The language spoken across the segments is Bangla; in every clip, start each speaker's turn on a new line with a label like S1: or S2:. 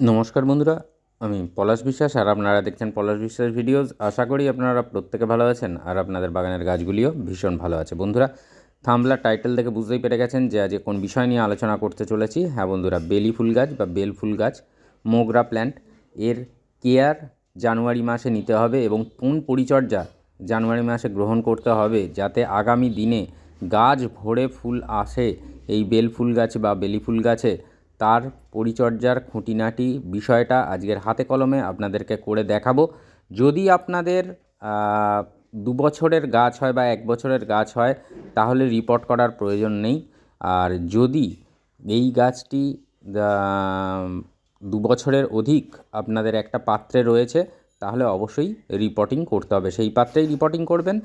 S1: নমস্কার বন্ধুরা, আমি পলাশ বিশ্বাস আর আপনারা দেখছেন পলাশ বিশ্বাস ভিডিওস। আশা করি আপনারা প্রত্যেকে ভালো আছেন আর আপনাদের বাগানের গাছগুলিও ভীষণ ভালো আছে। বন্ধুরা থামলা টাইটেল থেকে বুঝতেই পেরে গেছেন যে আজ কোন বিষয় নিয়ে আলোচনা করতে চলেছি। হ্যাঁ বন্ধুরা, বেলি ফুল গাছ বা বেল ফুল গাছ, মোগরা প্ল্যান্ট এর কেয়ার জানুয়ারি মাসে নিতে হবে এবং কোন পরিচর্যা জানুয়ারি মাসে গ্রহণ করতে হবে যাতে আগামী দিনে গাছ ভরে ফুল আসে। এই বেল ফুল গাছ বা বেলি ফুল গাছে তার পরিচর্যার খুঁটিনাটি বিষয়টা আজকের হাতে কলমে আপনাদেরকে করে দেখাবো। যদি আপনাদের দু বছরের গাছ হয় বা এক বছরের গাছ হয়, তাহলে রিপোর্ট করার প্রয়োজন নেই। আর যদি এই গাছটি দু বছরের অধিক আপনাদের একটা পাত্রে রয়েছে, তাহলে অবশ্যই রিপোর্টিং করতে হবে। সেই পাত্রেই রিপোর্টিং করবেন।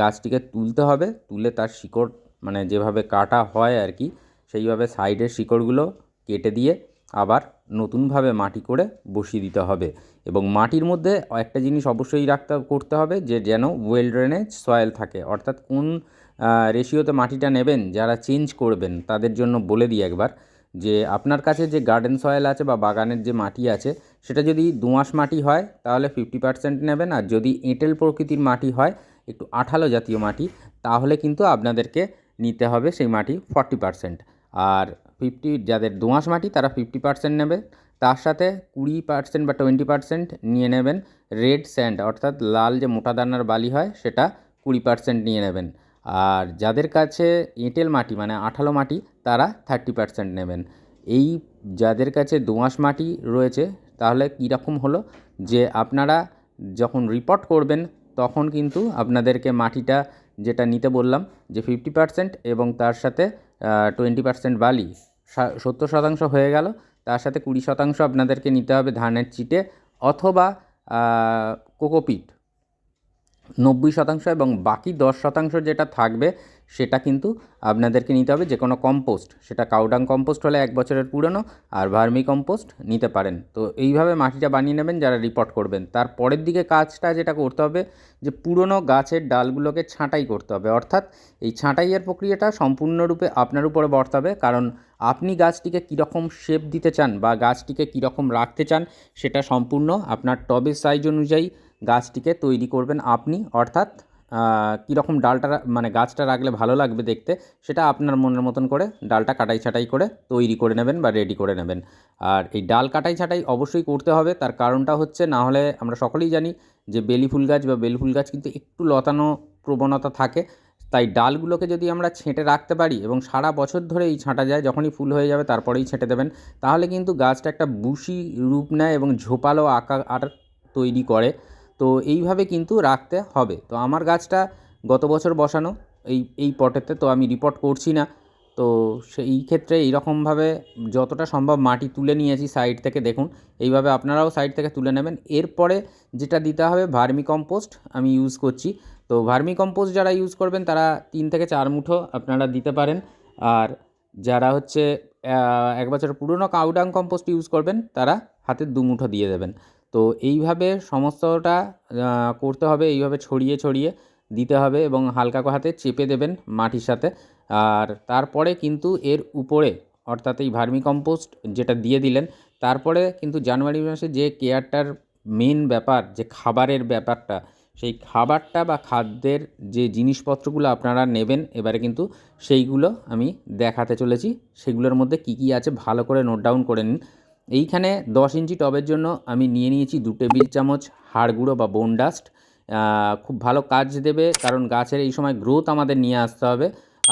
S1: গাছটিকে তুলতে হবে। তুলে তার শিকড় মানে যেভাবে কাটা হয় আর কি, সেইভাবে সাইডের শিকড়গুলো কেটে দিয়ে আবার নতুনভাবে মাটি করে বসিয়ে দিতে হবে এবং মাটির মধ্যে একটা জিনিস অবশ্যই রাখতে করতে হবে যে যেন ওয়েল ড্রেনেজ সয়েল থাকে। অর্থাৎ কোন রেশিওতে মাটিটা নেবেন, যারা চেঞ্জ করবেন, তাদের জন্য বলে দিই একবার যে আপনার কাছে যে গার্ডেন সয়েল আছে বা বাগানের যে মাটি আছে, সেটা যদি দোঁয়াশ মাটি হয়, তাহলে ফিফটি পার্সেন্ট নেবেন। আর যদি এঁটেল প্রকৃতির মাটি হয়, একটু আঠালো জাতীয় মাটি, তাহলে কিন্তু আপনাদেরকে নিতে হবে সেই মাটি ফর্টি পার্সেন্ট আর ফিফটি যাদের দোঁয়াশ মাটি, তারা ফিফটি পার্সেন্ট নেবে। তার সাথে কুড়ি পার্সেন্ট বা টোয়েন্টি পার্সেন্ট নিয়ে নেবেন রেড স্যান্ড অর্থাৎ লাল যে মোটা দানার বালি হয়, সেটা কুড়ি পার্সেন্ট নিয়ে নেবেন। আর যাদের কাছে এঁটেল মাটি মানে আঠালো মাটি, তারা থার্টি পার্সেন্ট নেবেন। এই যাদের কাছে দোঁয়াশ মাটি রয়েছে, তাহলে কীরকম হলো যে আপনারা যখন রিপোর্ট করবেন, তখন কিন্তু আপনাদেরকে মাটিটা যেটা নিতে বললাম, যে ফিফটি পার্সেন্ট এবং তার সাথে টোয়েন্টি পার্সেন্ট বালি সত্তর শতাংশ হয়ে গেল। তার সাথে কুড়ি শতাংশ আপনাদেরকে নিতে হবে ধানের চিটে অথবা কোকোপিট। নব্বই শতাংশ এবং বাকি দশ শতাংশ যেটা থাকবে সেটা কিন্তু আপনাদেরকে নিতে হবে যে কোনো কম্পোস্ট সেটা কাউডাং কম্পোস্ট হলে এক বছরের পুরনো আর ভার্মি কম্পোস্ট নিতে পারেন। তো এইভাবে মাটিটা বানিয়ে নেবেন, যারা রিপোর্ট করবেন। তার পরের দিকে কাজটা যেটা করতে হবে, যে পুরনো গাছের ডালগুলোকে ছাঁটাই করতে হবে। অর্থাৎ এই ছাঁটাইয়ের প্রক্রিয়াটা সম্পূর্ণরূপে আপনার উপরে বর্তাবে, কারণ আপনি গাছটিকে কীরকম শেপ দিতে চান বা গাছটিকে কীরকম রাখতে চান, সেটা সম্পূর্ণ আপনার টবের সাইজ অনুযায়ী গাছটিকে তৈরি করবেন আপনি। অর্থাৎ কীরকম ডালটা মানে গাছটা রাখলে ভালো লাগবে দেখতে, সেটা আপনার মনের মতন করে ডালটা কাটাই ছাটাই করে তৈরি করে নেবেন বা রেডি করে নেবেন। আর এই ডাল কাটাই ছাটাই অবশ্যই করতে হবে, তার কারণটা হচ্ছে না হলে আমরা সকলেই জানি যে বেলি ফুল গাছ বা বেল ফুল গাছ কিন্তু একটু লতানো প্রবণতা থাকে, তাই ডালগুলোকে যদি আমরা ছেঁটে রাখতে পারি এবং সারা বছর ধরে এই ছাঁটা যায়, যখনই ফুল হয়ে যাবে তারপরেই ছেঁটে দেবেন, তাহলে কিন্তু গাছটা একটা বুশি রূপ নেয় এবং ঝোপালো আকার তৈরি করে। তো এইভাবে কিন্তু রাখতে হবে। তো আমার গাছটা গত বছর বসানো এই এই পটেতে তো আমি রিপোর্ট করছি না। তো সেই ক্ষেত্রে এইরকমভাবে যতটা সম্ভব মাটি তুলে নিয়েছি সাইড থেকে দেখুন। এইভাবে আপনারাও সাইড থেকে তুলে নেবেন। এরপরে যেটা দিতে হবে ভার্মি কম্পোস্ট আমি ইউজ করছি। তো ভার্মি কম্পোস্ট যারা ইউজ করবেন তারা তিন থেকে চার মুঠো আপনারা দিতে পারেন। আর যারা হচ্ছে এক বছর পুরনো কাউডাং কম্পোস্ট ইউজ করবেন তারা হাতে দু মুঠো দিয়ে দেবেন। তো এইভাবে সমস্তটা করতে হবে, এইভাবে ছড়িয়ে ছড়িয়ে দিতে হবে এবং হালকা হাতে চেপে দেবেন মাটির সাথে। আর তারপরে কিন্তু এর উপরে, অর্থাৎ এই ভার্মি কম্পোস্ট যেটা দিয়ে দিলেন, তারপরে কিন্তু জানুয়ারি মাসে যে কেয়ারটার মেন ব্যাপার, যে খাবারের ব্যাপারটা, সেই খাবারটা বা খাদ্যের যে জিনিসপত্রগুলো আপনারা নেবেন, এবারে কিন্তু সেইগুলো আমি দেখাতে চলেছি। সেগুলোর মধ্যে কী কী আছে ভালো করে নোট ডাউন করে নিন। এইখানে দশ ইঞ্চি টবের জন্য আমি নিয়ে নিয়েছি দু টেবিল চামচ হাড় গুঁড়ো বা বোন ডাস্ট খুব ভালো কাজ দেবে, কারণ গাছের এই সময় গ্রোথ আমাদের নিয়ে আসতে হবে।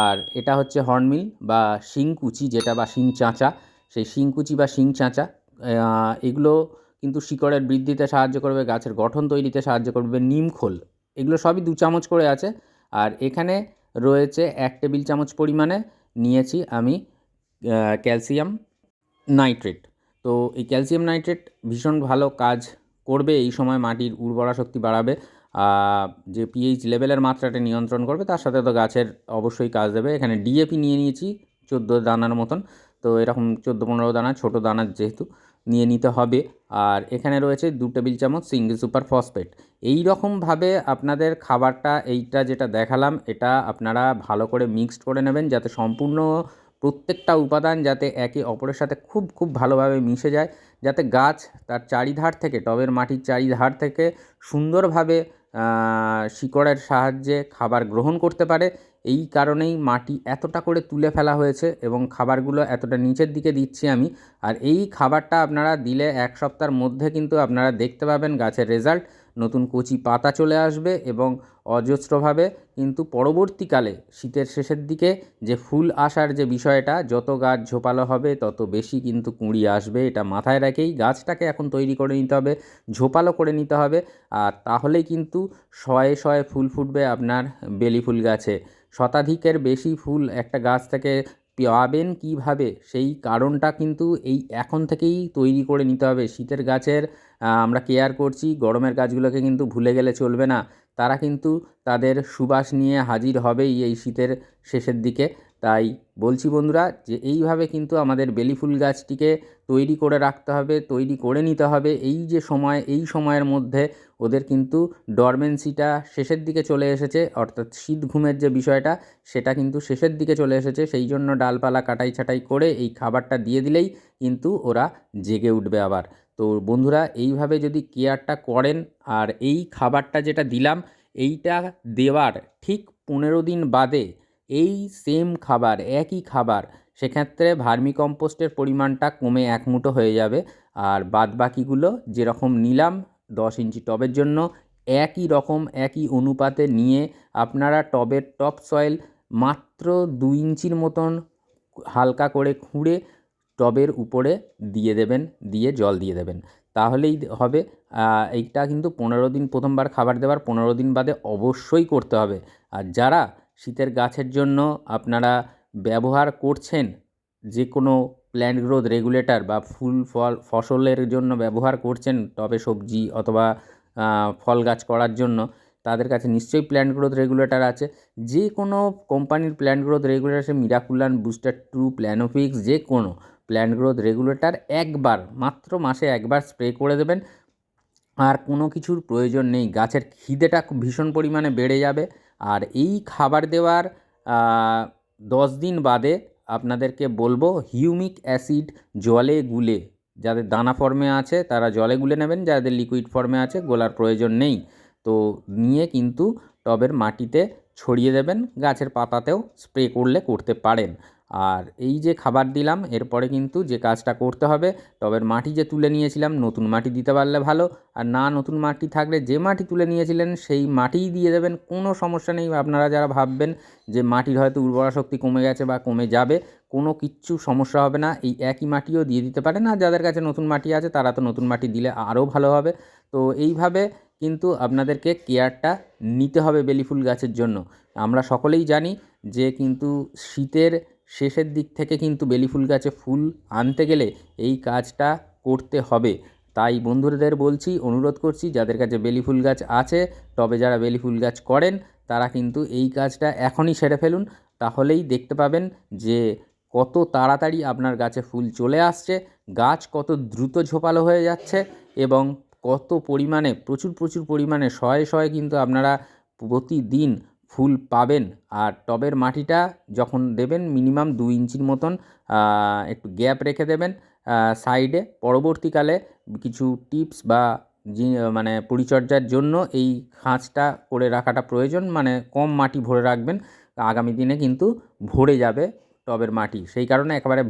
S1: আর এটা হচ্ছে হর্নমিল বা শিংকুচি যেটা বা শিং চাঁচা। সেই শিংকুচি বা শিং চাঁচা এগুলো কিন্তু শিকড়ের বৃদ্ধিতে সাহায্য করবে, গাছের গঠন তৈরিতে সাহায্য করবে নিমখোল এগুলো সবই দু চামচ করে আছে। আর এখানে রয়েছে এক টেবিল চামচ পরিমাণে নিয়েছি আমি ক্যালসিয়াম নাইট্রেট। তো এই ক্যালসিয়াম নাইট্রেট ভীষণ ভালো কাজ করবে। এই সময় মাটির উর্বরা শক্তি বাড়াবে যে পিএইচ লেভেলের মাত্রাটা নিয়ন্ত্রণ করবে, তার সাথে তো গাছের অবশ্যই কাজ দেবে। এখানে ডিএপি নিয়ে নিয়েছি, চোদ্দ দানার মতন। তো এরকম চোদ্দ পনেরো দানা, ছোটো দানার যেহেতু নিয়ে নিতে হবে। আর এখানে রয়েছে দু টেবিল চামচ সিঙ্গেল সুপার ফসফেট এই রকমভাবে আপনাদের খাবারটা, এইটা যেটা দেখালাম, এটা আপনারা ভালো করে মিক্সড করে নেবেন, যাতে সম্পূর্ণ প্রত্যেকটা উপাদান যাতে একে অপরের সাথে খুব খুব ভালোভাবে মিশে যায়, যাতে গাছ তার চারিধার থেকে, টবের মাটির চারিধার থেকে সুন্দরভাবে শিকড়ের সাহায্যে খাবার গ্রহণ করতে পারে। এই কারণেই মাটি এতটা করে তুলে ফেলা হয়েছে এবং খাবারগুলো এতটা নিচের দিকে দিচ্ছি আমি। আর এই খাবারটা আপনারা দিলে এক সপ্তাহের মধ্যে কিন্তু আপনারা দেখতে পাবেন গাছের রেজাল্ট। নতুন কচি পাতা চলে আসবে এবং অজস্রভাবে, কিন্তু পরবর্তীকালে শীতের শেষের দিকে যে ফুল আসার যে বিষয়টা, যত গাছ ঝোপালো হবে, তত বেশি কিন্তু কুঁড়ি আসবে। এটা মাথায় রেখেই গাছটাকে এখন তৈরি করে নিতে হবে, ঝোপালো করে নিতে হবে। আর তাহলেই কিন্তু শয়ে শয়ে ফুল ফুটবে আপনার বেলি ফুল গাছে। শতাধিকের বেশি ফুল একটা গাছ থেকে পাবেন কীভাবে? সেই কারণটা কিন্তু এই এখন থেকেই তৈরি করে নিতে হবে। শীতের গাছের আমরা কেয়ার করছি, গরমের গাছগুলোকে কিন্তু ভুলে গেলে চলবে না। তারা কিন্তু তাদের সুবাস নিয়ে হাজির হবেই এই শীতের শেষের দিকে। তাই বলছি বন্ধুরা যে এইভাবে কিন্তু আমাদের বেলি ফুল গাছটিকে তৈরি করে রাখতে হবে, তৈরি করে নিতে হবে। এই যে সময়, এই সময়ের মধ্যে ওদের কিন্তু ডরমেন্সিটা শেষের দিকে চলে এসেছে, অর্থাৎ শীত ঘুমের যে বিষয়টা সেটা কিন্তু শেষের দিকে চলে এসেছে। সেই জন্য ডালপালা কাটাই ছাটাই করে এই খাবারটা দিয়ে দিলেই কিন্তু ওরা জেগে উঠবে আবার। তো বন্ধুরা এইভাবে যদি কেয়ারটা করেন আর এই খাবারটা যেটা দিলাম, এইটা দেওয়ার ঠিক পনেরো দিন বাদে এই সেম খাবার, একই খাবার, সেক্ষেত্রে ভার্মি কম্পোস্টের পরিমাণটা কমে এক মুঠো হয়ে যাবে। আর বাদ বাকিগুলো যেরকম নিলাম দশ ইঞ্চি টবের জন্য, একই রকম, একই অনুপাতে নিয়ে আপনারা টবের টপ সয়েল মাত্র দু ইঞ্চির মতন হালকা করে খুঁড়ে টবের উপরে দিয়ে দেবেন, দিয়ে জল দিয়ে দেবেন। তাহলেই হবে। এইটা কিন্তু পনেরো দিন প্রথমবার খাবার দেওয়ার পনেরো দিন বাদে অবশ্যই করতে হবে। আর যারা শীতের গাছের জন্য আপনারা ব্যবহার করছেন? যে কোনো প্ল্যান্ট গ্রোথ রেগুলেটর বা ফুল ফল, ফসলের জন্য ব্যবহার করছেন টবে সবজি অথবা ফল গাছ করার জন্য, তাদের কাছে নিশ্চয়ই প্ল্যান্ট গ্রোথ রেগুলেটর আছে। যে কোনো কোম্পানির প্ল্যান্ট গ্রোথ রেগুলেটর সে মিরাকুলান বুস্টার টু প্ল্যানোফিক্স যে কোনো প্ল্যান্ট গ্রোথ রেগুলেটর একবার, মাত্র মাসে একবার স্প্রে করে দেবেন। আর কোনো কিছুর প্রয়োজন নেই। গাছের খিদেটা ভীষণ পরিমাণে বেড়ে যাবে। আর এই খাবার দেওয়ার দশ দিন বাদে আপনাদেরকে বলব হিউমিক অ্যাসিড জলে গুলে, যাদের দানা ফর্মে আছে তারা জলে গুলে নেবেন, যাদের লিকুইড ফর্মে আছে গোলার প্রয়োজন নেই। তো নিয়ে কিন্তু টবের মাটিতে ছড়িয়ে দেবেন, গাছের পাতাতেও স্প্রে করলে করতে পারেন। আর এই যে খাবার দিলাম, এরপরে কিন্তু যে কাজটা করতে হবে টবের মাটি যে তুলে নিয়েছিলাম, নতুন মাটি দিতে পারলে ভালো। আর না নতুন মাটি থাকলে যে মাটি তুলে নিয়েছিলেন, সেই মাটিই দিয়ে দেবেন। কোনো সমস্যা নেই, আপনারা যারা ভাববেন যে মাটির হয়তো উর্বরা শক্তি কমে গেছে বা কমে যাবে, কোনো কিচ্ছু সমস্যা হবে না। এই একই মাটিও দিয়ে দিতে পারেন। আর যাদের কাছে নতুন মাটি আছে, তারা তো নতুন মাটি দিলে আরও ভালো হবে। তো এইভাবে কিন্তু আপনাদেরকে কেয়ারটা নিতে হবে বেলি ফুল গাছের জন্য। আমরা সকলেই জানি যে কিন্তু শীতের শেষের দিক থেকে কিন্তু বেলি ফুল গাছে ফুল আনতে গেলে এই কাজটা করতে হবে। তাই বন্ধুদের বলছি, অনুরোধ করছি, যাদের কাছে বেলি ফুল গাছ আছে, তবে যারা বেলি ফুল গাছ করেন, তারা কিন্তু এই কাজটা এখনই সেরে ফেলুন। তাহলেই দেখতে পাবেন যে কত তাড়াতাড়ি আপনার গাছে ফুল চলে আসছে, গাছ কত দ্রুত ঝোপালো হয়ে যাচ্ছে এবং কত পরিমাণে, প্রচুর প্রচুর পরিমাণে, শয়ে শয়ে কিন্তু আপনারা প্রতিদিন ফুল পাবেন। আর টবের মাটিটা যখন দেবেন মিনিমাম দু ইঞ্চির মতন একটু গ্যাপ রেখে দেবেন সাইডে। পরবর্তীকালে কিছু টিপস বা মানে পরিচর্যার জন্য এই খাঁজটা করে রাখাটা প্রয়োজন। মানে কম মাটি ভরে রাখবেন। আগামী দিনে কিন্তু ভরে যাবে। টবের মাটি। সেই কারণে একেবারে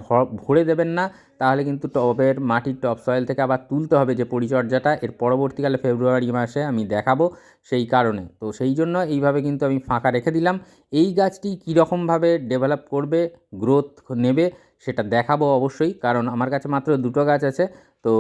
S1: ভরে দেবেন না, তাহলে কিন্তু টবের মাটির টপ সয়েল থেকে আবার তুলতে হবে যে পরিচর্যাটা। এর পরবর্তীকালে ফেব্রুয়ারি মাসে আমি দেখাবো সেই কারণে। তো সেই জন্য এইভাবে কিন্তু আমি ফাঁকা রেখে দিলাম। এই গাছটি কীরকমভাবে ডেভেলপ করবে গ্রোথ নেবে, সেটা দেখাবো অবশ্যই। কারণ আমার কাছে মাত্র দুটো গাছ আছে, তো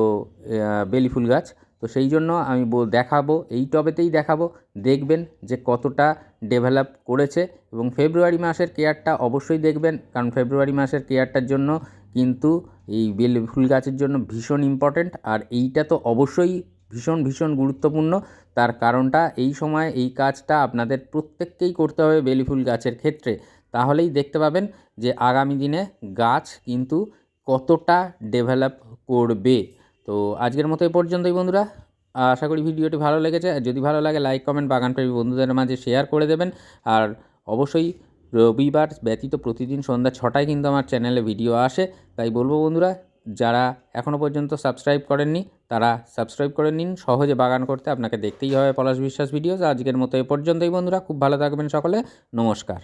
S1: বেলি ফুল গাছ। তো সেই জন্য আমি দেখাবো, এই টবেতেই দেখাবো, দেখবেন যে কতটা ডেভেলপ করেছে এবং ফেব্রুয়ারি মাসের কেয়ারটা অবশ্যই দেখবেন, কারণ ফেব্রুয়ারি মাসের কেয়ারটার জন্য কিন্তু এই বেল, ফুল গাছের জন্য ভীষণ ইম্পর্ট্যান্ট আর এইটা তো অবশ্যই ভীষণ ভীষণ গুরুত্বপূর্ণ। তার কারণটা এই সময় এই কাজটা আপনাদের প্রত্যেককেই করতে হবে বেলি, ফুল গাছের ক্ষেত্রে। তাহলেই দেখতে পাবেন যে আগামী দিনে গাছ কিন্তু কতটা ডেভেলপ করবে। তো আজকের মতো এ পর্যন্তই বন্ধুরা। আশা করি ভিডিওটি ভালো লেগেছে। আর যদি ভালো লাগে লাইক কমেন্ট বাগানপ্রেমী বন্ধুদের মাঝে শেয়ার করে দেবেন। আর অবশ্যই রবিবার ব্যতীত প্রতিদিন সন্ধ্যা ছটায় কিন্তু আমার চ্যানেলে ভিডিও আসে। তাই বলব বন্ধুরা, যারা এখনও পর্যন্ত সাবস্ক্রাইব করেননি, তারা সাবস্ক্রাইব করে নিন। সহজে বাগান করতে আপনাকে দেখতেই হবে পলাশ বিশ্বাস ভিডিওস আজকের মতো এ পর্যন্তই বন্ধুরা। খুব ভালো থাকবেন সকলে। নমস্কার।